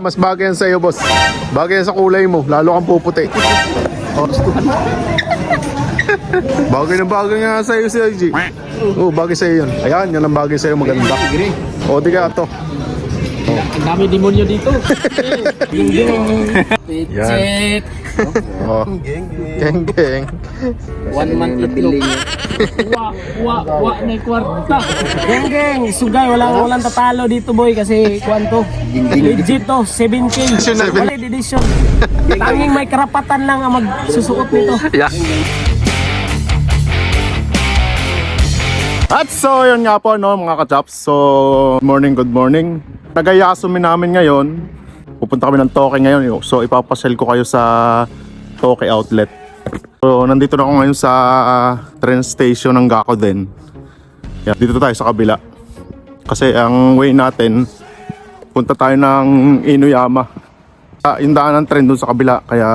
Mas bagay yan sa'yo, boss. Bagay yan sa kulay mo. Lalo kang puputi. Oh. bagay na bagay nga sa'yo si IG. Oo, bagay sa'yo yun. Ayan, yan ang bagay sa'yo. Maganda. O, di ka ito. Ang dami demonyo dito. Yung yung Pichet. Oh. Geng, geng. One month itlog. Wa, wa, wa na yung kwarta. Geng, geng. Sugay, walang, walang tatalo dito boy kasi kwanto. Legit to, 7K. Seven. Valid edition. Tanging may karapatan lang ang magsusuot nito. At so, yun nga po, no, mga kachaps. So, good morning, good morning. Nagayasumin namin ngayon. Pupunta kami ng Toke ngayon. yo. So, ipapasel ko kayo sa Toke Outlet. So, nandito na ako ngayon sa ah, train station ng Gako din. Yan, dito tayo sa kabila. Kasi ang way natin, punta tayo ng Inuyama. Ah, yung daan ng train doon sa kabila. Kaya,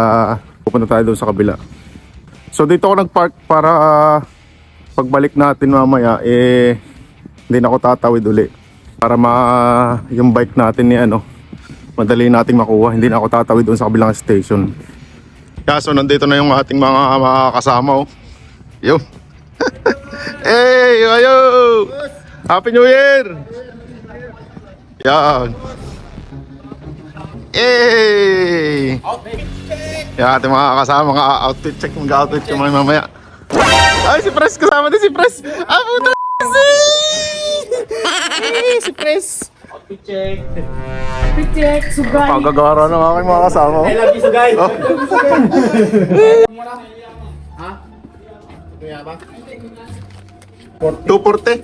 pupunta tayo doon sa kabila. So, dito ako nag-park para ah, pagbalik natin mamaya eh hindi na ako tatawid uli. Para ma yung bike natin ni ano madali nating makuha hindi na ako tatawid doon sa kabilang station. Kaya so nandito na yung ating mga, mga kasama oh. yo. Hey ayo! Happy new year! Yan. Hey! Yan ating mga kasama mga outfit check mga outfit ko mamaya ay, si Pres kasama din si Pres. Ah, puta si! Eh, si Pres. Pichet. Pichet, sugay. Pagagara ng aking mga kasama. I love you, sugay. Oh. Two porte.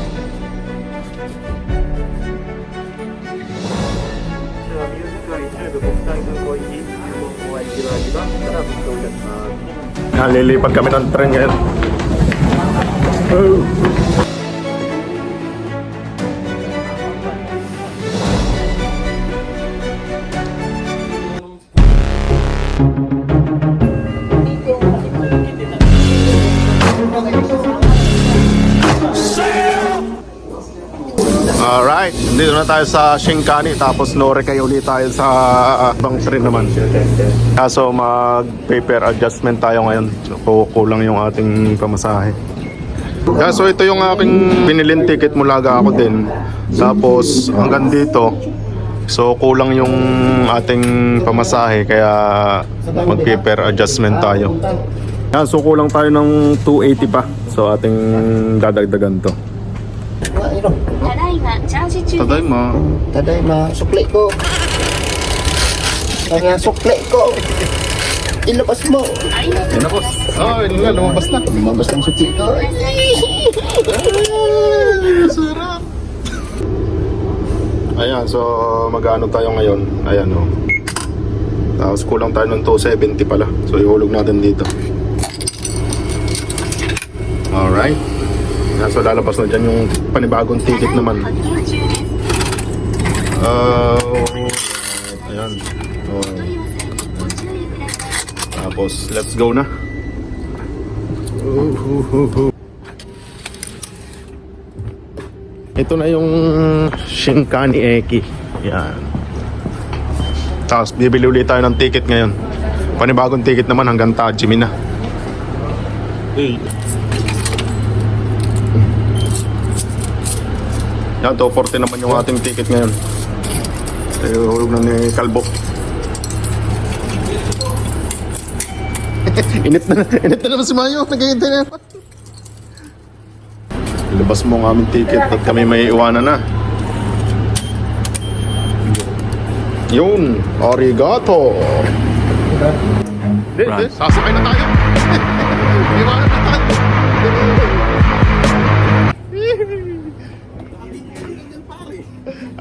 Nalilipad kami ng tren ngayon. Oh. Na tayo sa Shinkani tapos lore kayo ulit tayo sa uh, ibang train naman. Kaso mag-paper adjustment tayo ngayon. So kulang yung ating pamasahe. Yeah, so ito yung aking binilin ticket mula ako din. Tapos hanggang dito. So kulang yung ating pamasahe kaya mag-paper adjustment tayo. Yeah, so kulang tayo ng 280 pa. So ating dadagdagan to. ただいまチャージ中です Tadayma. Tadayma, sukli ko. Kaya sukli ko. Ilabas mo. Yan na boss. Oh, yun nga, lumabas na. Lumabas ng sukli ko. Sarap. Ayan, so magano tayo ngayon? Ayan oh. Tapos kulang tayo ng 270 pala. So ihulog natin dito. Alright. Nasa lalabas na dyan yung panibagong ticket naman. Uh, ayan. Oh. Tapos, let's go na. Ito na yung Shinkani Eki. Yan. Tapos, bibili ulit tayo ng ticket ngayon. Panibagong ticket naman hanggang Tajimi na. Hey. Yan, 240 naman yung ating ticket ngayon. Eh, hulog na ni Kalbo. init na, init na naman si Mayo. Nagahintay na naman. Ilabas mo ang aming ticket at kami may iwanan na. Yun, arigato. Sasakay na tayo. Iwanan na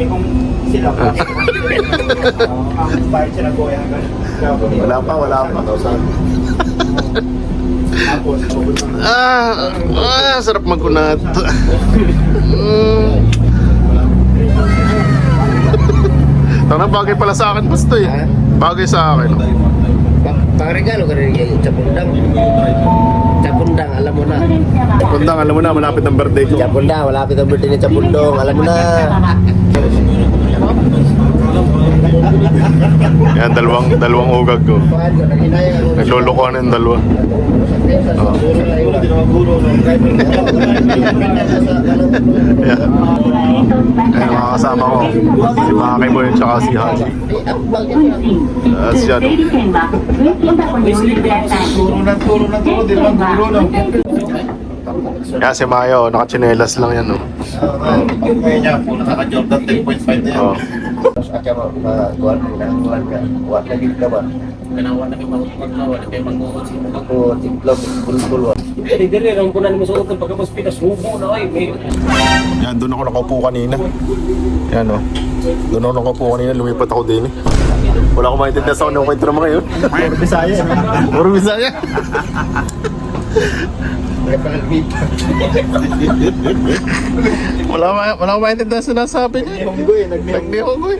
Ano? Wala pa, wala pa. ah, ah, sarap magkunat. mm. Tama, bagay pala sa akin, boss to eh. Bagay sa akin. Pangregalo ka rin yung Chapundang. Chapundang, alam mo na. Kundang, alam mo na, malapit ang birthday ko. Chapundang, malapit ang birthday ni Chapundong. Alam mo na. Yan, dalawang, dalawang ugag ko. Naglulukuhan yung dalawa. Oh. Yan. Ayan, mga kasama ko. Si Maki Boy at saka si Haji. Ano. Yan si Mayo, nakachinelas lang yan. Oh. Oh. Acha mo, kuwan ka, kuwan ka. Kuwan na gid ka ba? Kanawa na kayo magpaglawa na kayo magmuhod sa mga Ako, tiklog, bulbul. Dili, dili, ang kunan mo suot ng pagkapospitas, hubo na ay, may Yan, doon ako nakaupo kanina. Yan o. Doon ako nakaupo kanina, lumipat ako din eh. Wala akong maintindihan sa kanong kwento naman ngayon. Puro Bisaya. Puro Bisaya. Wala ma wala akong maintindihan sa sinasabi niya. Nagnihonggoy.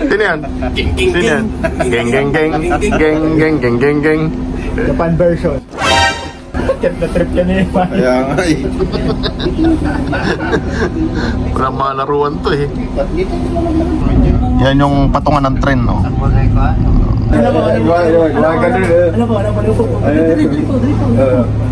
Sino yan? Sino yan? Geng geng geng. Geng geng geng geng geng. Japan version. Trip na trip ka niya Kaya nga eh. Walang mga laruan to eh. Yan yung patungan ng tren, no? Ano ba, ano ba? Ano ba, ano ba? Boss, sumalang ka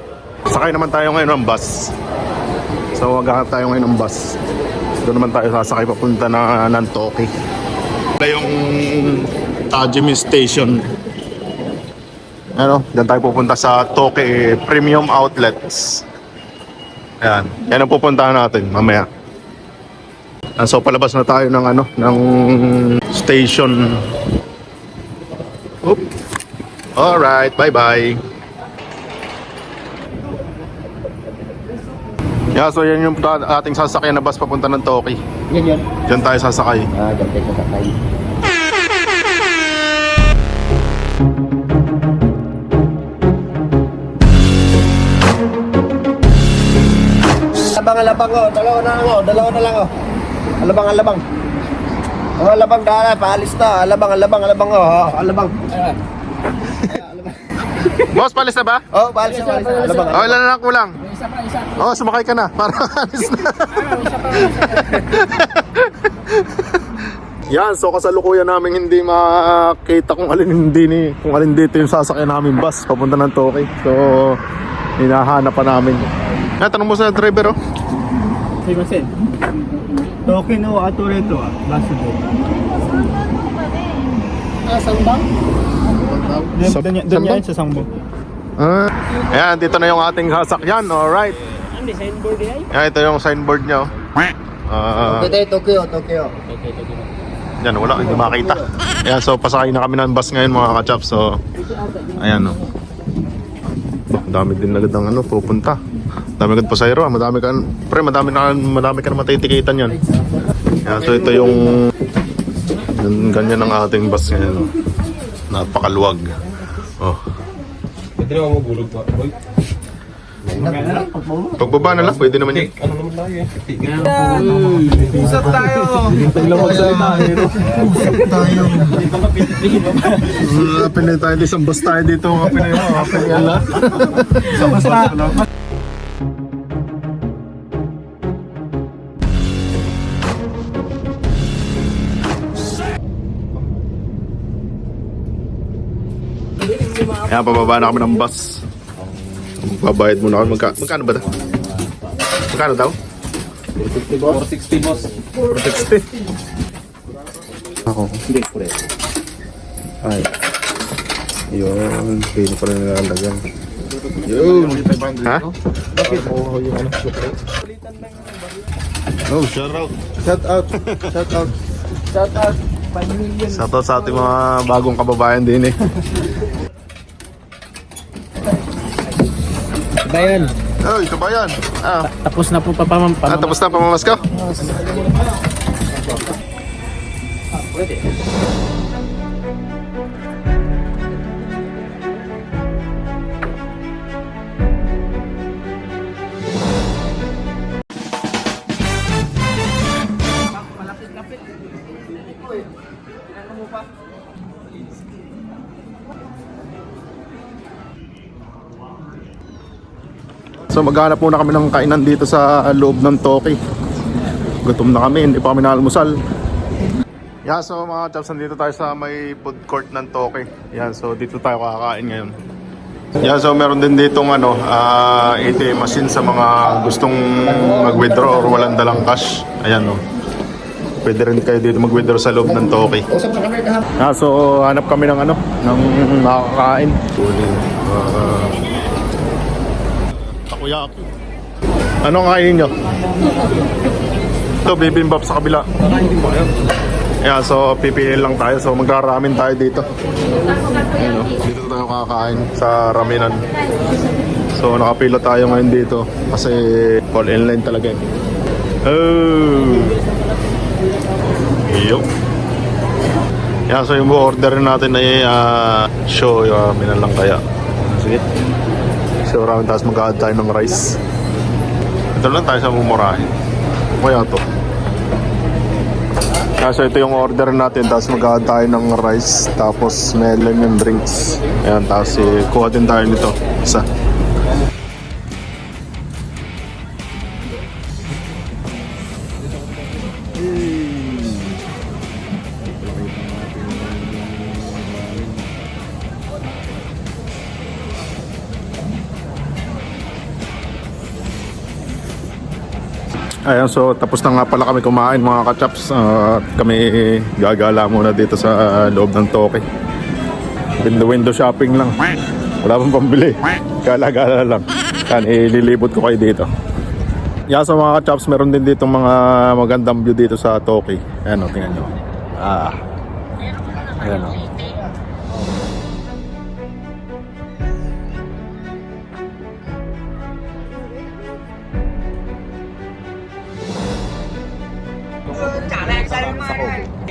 sakay naman tayo ngayon ng bus. So magkaka tayo ngayon ng bus. Doon naman tayo sasakay papunta na ng Toki. Yung Tajimi Station. Ano, diyan tayo pupunta sa Toki Premium Outlets. Ayan, yan ang pupuntahan natin mamaya. Ah, So palabas na tayo ng ano, ng station. Oop. Alright, bye-bye. Yeah, so yan yung ta- ating sasakyan na bus papunta ng Toki. Yan yun. Diyan tayo sasakay. Ah, dyan tayo sasakay. Alabang, alabang, oh. Dalawa na lang, oh. Dalawa na lang, oh. Alabang, alabang. Oh, alabang, dala. Paalis na. Alabang, alabang, alabang, oh. oh. Alabang. Boss, palis na ba? Oh, paalis na, paalis na. Alabang, Oh, ilan na lang kulang? Oh, sumakay ka na. Para alis na. Yan, so kasalukuyan namin hindi makita kung alin hindi ni kung alin dito yung sasakyan namin bus papunta ng Toki. So hinahanap pa namin. Yan, tanong mo sa driver oh. Simasen. Token o ato rito ah. Baso do. Sambang? Doon doon yan- doon yan sa Sangbo. Ah, ayan, dito na yung ating sasakyan. Alright. Ang design board ay? Yan, ito yung signboard niya. oh. Ah, Tokyo, Tokyo, Tokyo. yan, wala, hindi makita. Ayan, so pasakay na kami ng bus ngayon mga kachap. So, ayan oh. Bah, dami din agad ng ano, pupunta. Dami agad pasayro, ah. madami ka, pre, madami na, madami ka na matitikitan yan. Ayan, so ito yung, yung ganyan ang ating bus ngayon. oh. Napakaluwag. Oh. Pagbaba na lang, pwede naman yun. Usap tayo. Uh, Pinay tayo, isang bus tayo dito, Pinay mo, Pinay ala. Ayan, pababa na kami ng bus. Magbabayad muna kami. Magka, magkano ba ito? Magkano daw? 460 boss. 460. Ako. Ay. Yun. Pino pa rin nilalagyan. Yun. Ha? Oo, yung ano. Oh, shout out. Shout out. Shout out. Shout out. 5 million. Shout out sa ating mga bagong kababayan din eh. Ba yun? Oy, kabayan. Ah, Tapos na po papamam. ah tapos na pamamas ka? So maghanap muna kami ng kainan dito sa loob ng Toki. Gutom na kami, hindi pa kami naalmusal. Yeah, so mga chaps, nandito tayo sa may food court ng Toki. Yan, so dito tayo kakain ngayon. Yeah, so meron din ditong ano, ah, ATM machine sa mga gustong mag-withdraw or walang dalang cash. Ayan, no. Pwede rin kayo dito mag-withdraw sa loob ng Toki. Yeah, so hanap kami ng ano, ng makakain. Uh, takoyaki. Anong kainin nyo? Ito, bibimbap sa kabila. Yeah, so pipili lang tayo. So magraramin tayo dito. Ayan, oh. Dito tayo kakain sa raminan. So nakapila tayo ngayon dito kasi all inline talaga eh. Oh. Yo. Yeah, so yung order natin ay uh, show uh, minan lang kaya. Sige. So ramen tapos mag-add tayo ng rice. Ito lang tayo sa mumurahin. Kaya to. Kaso ito yung order natin, tapos mag tayo ng rice, tapos melon yung drinks. Ayan, tapos eh, kuha din tayo nito. Isa. Ayan, so tapos na nga pala kami kumain mga kachaps. Ah, At kami gagala muna dito sa loob ng Toke. Window window shopping lang. Wala pang pambili. Gala-gala lang. Yan, ililibot ko kayo dito. Yan, so mga kachaps, meron din dito mga magandang view dito sa Toke. Ayan o, tingnan nyo. Ah. Ayan o.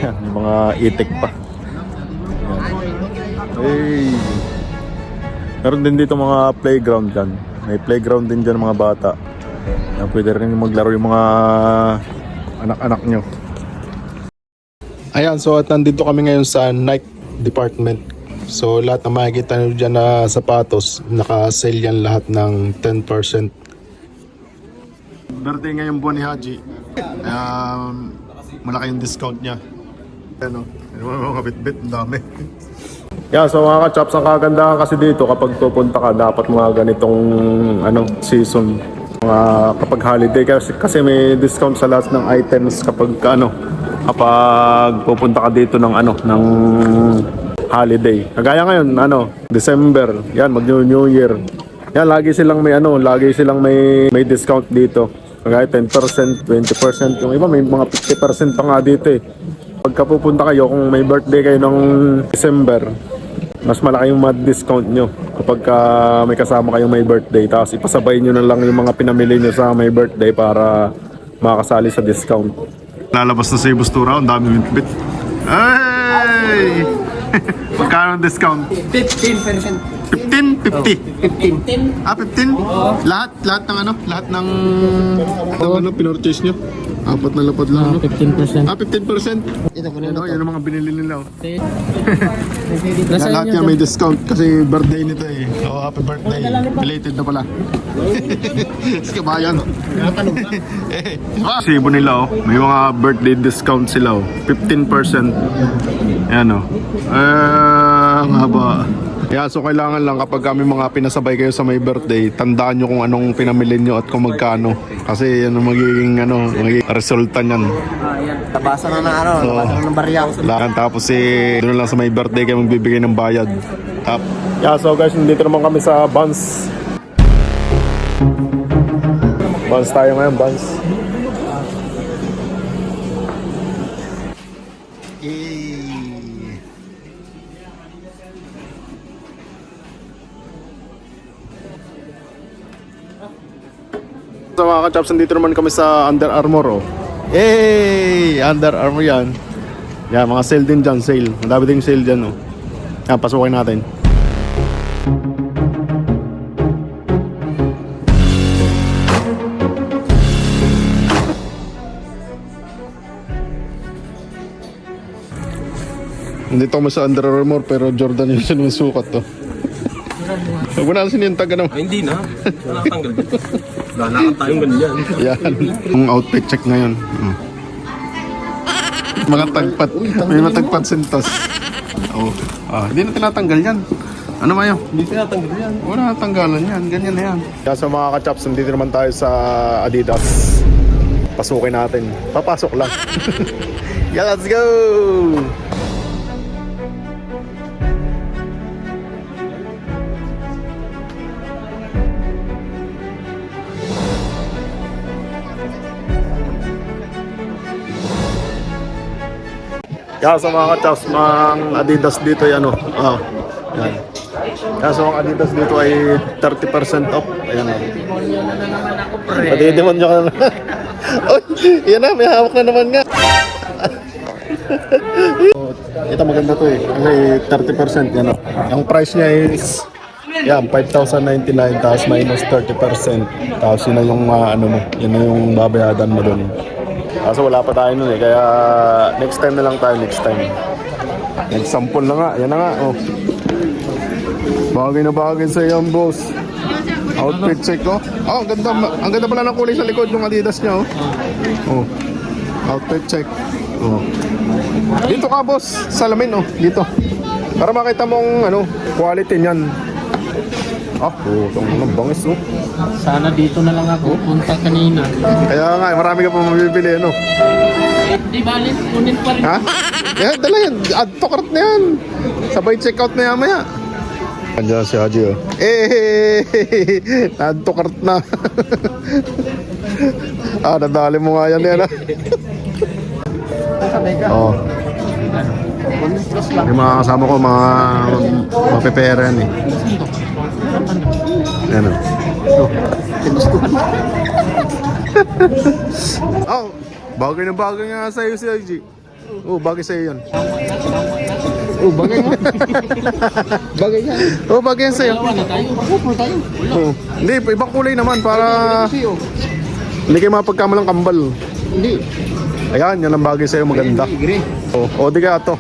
Yan, yung mga itik pa. Yan. Hey. Meron din dito mga playground dyan. May playground din dyan mga bata. Yan, pwede rin maglaro yung mga anak-anak nyo. Ayan, so at nandito kami ngayon sa Nike Department. So lahat na makikita nyo dyan na sapatos, naka-sale yan lahat ng 10%. Birthday ngayon buwan ni Haji. Um, malaki yung discount niya. Ano? Ano mga bit-bit, ang dami. Yeah, so mga ka-chops, ang kagandahan kasi dito kapag pupunta ka, dapat mga ganitong ano, season. Mga kapag holiday kasi, kasi may discount sa lahat ng items kapag ano, kapag pupunta ka dito ng ano, ng holiday. Kagaya ngayon, ano, December, yan, mag New Year. Yan, lagi silang may ano, lagi silang may may discount dito. Kagaya 10%, 20%, yung iba may mga 50% pa nga dito eh. Pagka pupunta kayo, kung may birthday kayo ng December, mas malaki yung discount nyo kapag ka may kasama kayong may birthday. Tapos ipasabay nyo na lang yung mga pinamili nyo sa may birthday para makasali sa discount. Lalabas na sa Bustura, ang dami bit. Ay! Magkano discount? 15%. 15? 50? 15. Ah, 15? Lahat, lahat ng ano? Lahat ng, ng ano, pinurchase nyo? Apat na lapad lang, ano? 15%. Ah, 15%? Ito, ano, yan ang mga binili nila. oh. Nasa lahat yan may discount kasi birthday nito eh. Oh, happy birthday. Belated na pala. Sa kabayan. eh, Sibo nila oh. May mga birthday discount sila oh. 15%. Ayan oh. Eh, ang haba. Yeah, so kailangan lang kapag kami mga pinasabay kayo sa may birthday, tandaan nyo kung anong pinamili nyo at kung magkano. Kasi yan ang magiging ano, magiging resulta niyan. Tabasan na ng ano, tabasan na ng barya. Lakan tapos eh doon lang sa may birthday kayo magbibigay ng bayad. Tap. Yeah, so guys, nandito naman kami sa Buns. Buns tayo ngayon, Buns. So mga kachaps, nandito naman kami sa Under Armour oh. Yay! Under Armour yan. Yan, mga sale din dyan, sale. Madami din sale dyan oh. Yan, pasukin natin. Nandito kami sa Under Armour pero Jordan yung sinusukat to. Huwag mo na alasin yung tag ano. Hindi na. Nakatanggal. Lalakad tayong ganyan. Yan. Ang outfit check ngayon. Mm. Mga tagpat. May mga tagpat sintas. Oh. Ah, hindi na tinatanggal yan. Ano mayo? Hindi tinatanggal yan. Wala na tanggalan yan. Ganyan na yan. Kaya sa mga kachaps, nandito naman tayo sa Adidas. Pasukin natin. Papasok lang. yeah, let's go! Kaya sa mga kachaps, mga Adidas dito ay ano. Ah, yan. Kaya sa mga Adidas dito ay 30% off. Ayan na. Patidimon nyo ka na. Oy, yan na, may hawak na naman nga. Oh, Ito maganda to eh. Kasi 30% yan o. Ang price niya is yan, 5,099 tapos minus 30%. Tapos yun na yung ah, ano mo, yun na yung babayadan mo doon. Kaso wala pa tayo nun eh, kaya next time na lang tayo, next time. Next sample na nga, yan na nga, oh. Bagay na bagay sa yan, boss. Outfit check, oh. Oh, ang ganda, ang ganda pala ng kulay sa likod ng Adidas niya, oh. Oh. Outfit check. Oh. Dito ka, boss. Salamin, oh. Dito. Para makita mong, ano, quality niyan. Ah, oh, itong ang bangis, oh. Sana dito na lang ako. Punta kanina. Kaya nga, marami ka pa mabibili, ano. Di balik. Kunin pa rin. Ha? Eh, dala yan. Add to cart na yan. Sabay checkout na yan maya. Andiyan si Haji oh. Eh, add to cart na. ah, nadali mo nga yan yan ah. Oo. Yung mga kasama ko, mga mapepera yan eh. Yan o. Oh, bagay na bagay nga sa'yo si IG. Oh, bagay sa'yo yun. Oh, bagay nga. bagay nga. Oh, bagay yan sa'yo. Tayo. Tayo. Oh. Hindi, ibang kulay naman para hindi kayo mapagkamalang kambal. Hindi. Ayan, yan ang bagay sa'yo maganda. Oh, oh di ka to.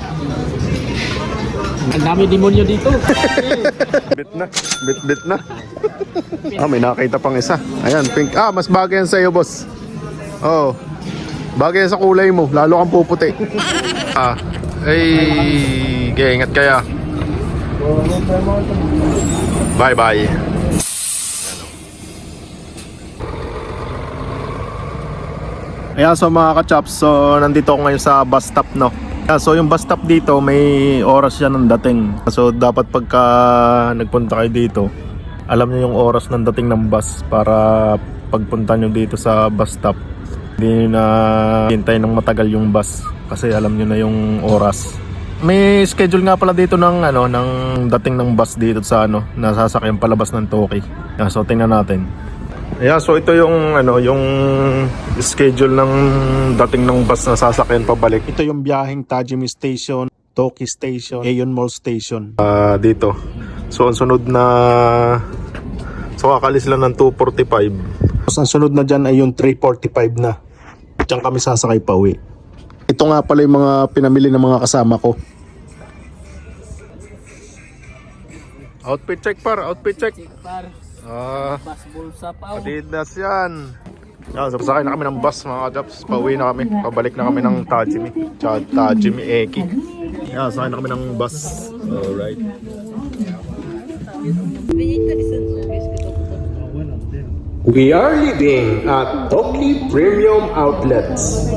Ang dami demonyo dito. Bit na. Bit bit na. ah, may nakita pang isa. Ayan, pink. Ah, mas bagay yan sa'yo, boss. Oh. Bagay sa kulay mo. Lalo kang puputi. ah. Ay, kaya ingat kaya. Bye bye. Ayan, so mga kachaps, so nandito ako ngayon sa bus stop, no? Ayan, so yung bus stop dito, may oras siya ng dating. So dapat pagka nagpunta kayo dito, alam niyo yung oras ng dating ng bus para pagpunta nyo dito sa bus stop. Hindi nyo na hintay ng matagal yung bus kasi alam nyo na yung oras. May schedule nga pala dito ng ano ng dating ng bus dito sa ano nasasakyan palabas ng Toki. Ayan, so tingnan natin. Yeah, so ito yung ano, yung schedule ng dating ng bus na sasakyan pabalik. Ito yung biyaheng Tajimi Station, Toki Station, Aeon Mall Station. Ah, dito. So ang sunod na So kakalis lang ng 245. Tapos ang sunod na dyan ay yung 345 na. Diyan kami sasakay pa uwi. Ito nga pala yung mga pinamili ng mga kasama ko. Outfit check par, outfit check. Par, Ah, bas bulsa pa. oh. Adidas yan. Yan, so sakay na kami ng bus mga kajaps. Pauwi na kami. Pabalik na kami ng Tajimi. Tajimi Eki. Yan, sakay na kami ng bus. Alright. We are living at Toki Premium Outlets.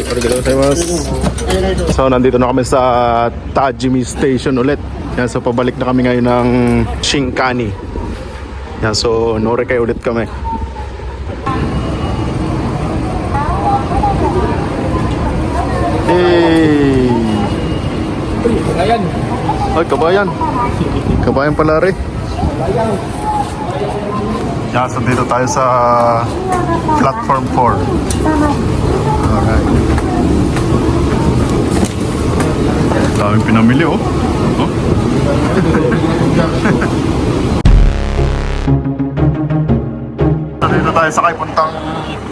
Ay, arigatou gozaimasu. So, nandito na kami sa Tajimi Station ulit. Yan, so pabalik na kami ngayon ng Shinkani. Yan, so Norekay ulit kami. Hey! Ayan. Ay, kabayan. Kabayan pala rin. Yan, so dito tayo sa platform 4. Alright. Daming pinamili oh. oh. Dito tayo sakay puntang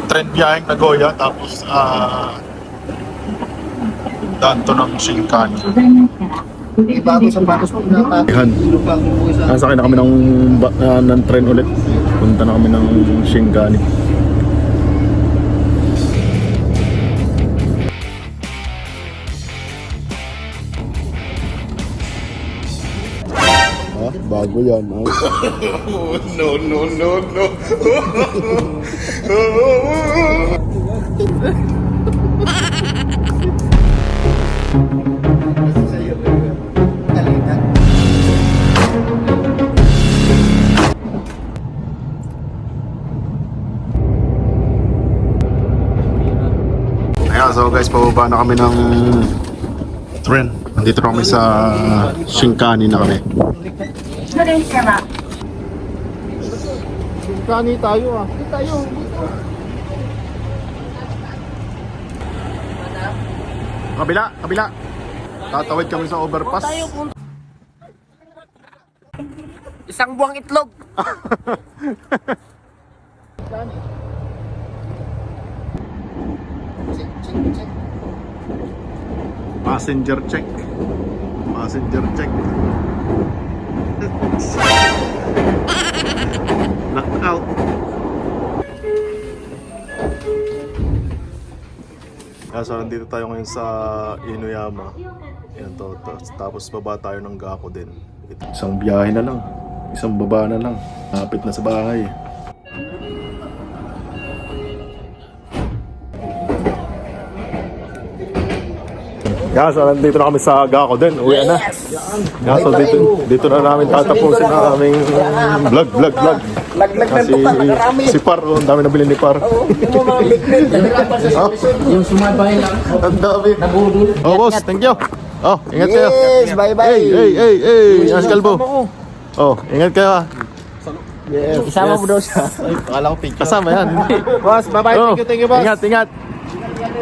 train biyaheng Nagoya tapos ah daan to ng Shinkani. Ibago sa patos mo na. Nasakay na kami ng, ah, ng train ulit. Punta na kami ng Shingani. Bago yan. Ah. no, no, no, no. Ayan, so guys, pababa na kami ng train. Nandito na kami sa Shinkani na kami. Shinkani tayo ah. tayo. Kabila, kabila. Tatawid kami sa overpass. Isang buwang itlog. Passenger check. Passenger check. Knockout. Ah, so nandito tayo ngayon sa Inuyama. Yan to, to. Tapos baba tayo ng Gako din. Isang biyahe na lang. Isang baba na lang. Lapit na sa bahay. Yeah, so nandito na kami sa Gako din. Uwi na. Yeah, so dito, dito na namin tatapusin ang aming vlog, vlog, vlog. Laglag ng Kasi tupa, nakarami. si Par, oh, ang dami nabili ni Par. Yung mga bignet, nahirapan sa Oh, Yung sumabay lang. ang dami. Nabudol. Oh, boss, thank you. Oh, ingat kayo. Yes, bye-bye. Hey, hey, hey, hey. Yan Kalbo. Oh, ingat kayo ah. Yes. Isama mo daw siya. Kasama yan. Boss, bye-bye. Oh, Thank you, thank you, boss. Ingat, ingat.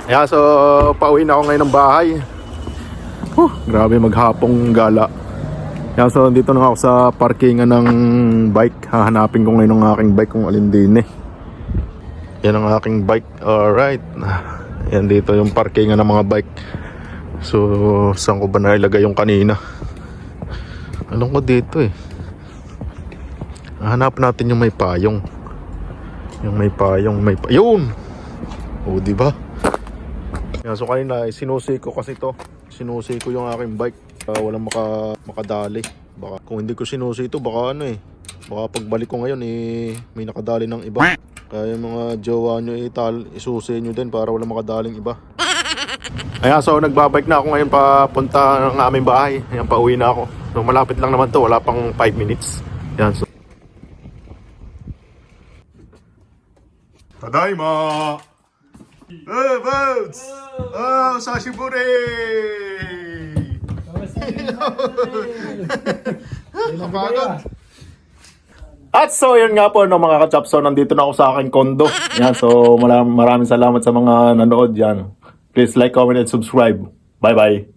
Yeah, so pauwi na ako ngayon ng bahay. Huh, grabe maghapong gala. Yeah, so dito na ako sa parkingan ng bike. Hahanapin ko ngayon ang aking bike kung alin din eh. Yan ang aking bike. Alright. Yan dito yung parkingan ng mga bike. So, saan ko ba nailagay yung kanina? Alam ko dito eh. Hanap natin yung may payong. Yung may payong, may pa- Yun! O, di ba? Yan, so kanina, eh, sinusi ko kasi to. Sinusi ko yung aking bike. Uh, walang maka, makadali. Baka, kung hindi ko sinusi ito, baka ano eh. Baka pagbalik ko ngayon, eh, may nakadali ng iba. Kaya yung mga jowa nyo ital, isusi nyo din para walang makadaling iba. Ayan, so nagbabike na ako ngayon papunta ng aming bahay. Ayan, pauwi na ako. So malapit lang naman to, wala pang 5 minutes. Ayan, so... Tadaima! Hey, Boats! Oh, sashiburi! Kapagod! At so, yun nga po, no, mga kachap. So, nandito na ako sa aking kondo. Yan, so, maraming, maraming salamat sa mga nanood yan. Please like, comment, and subscribe. Bye-bye.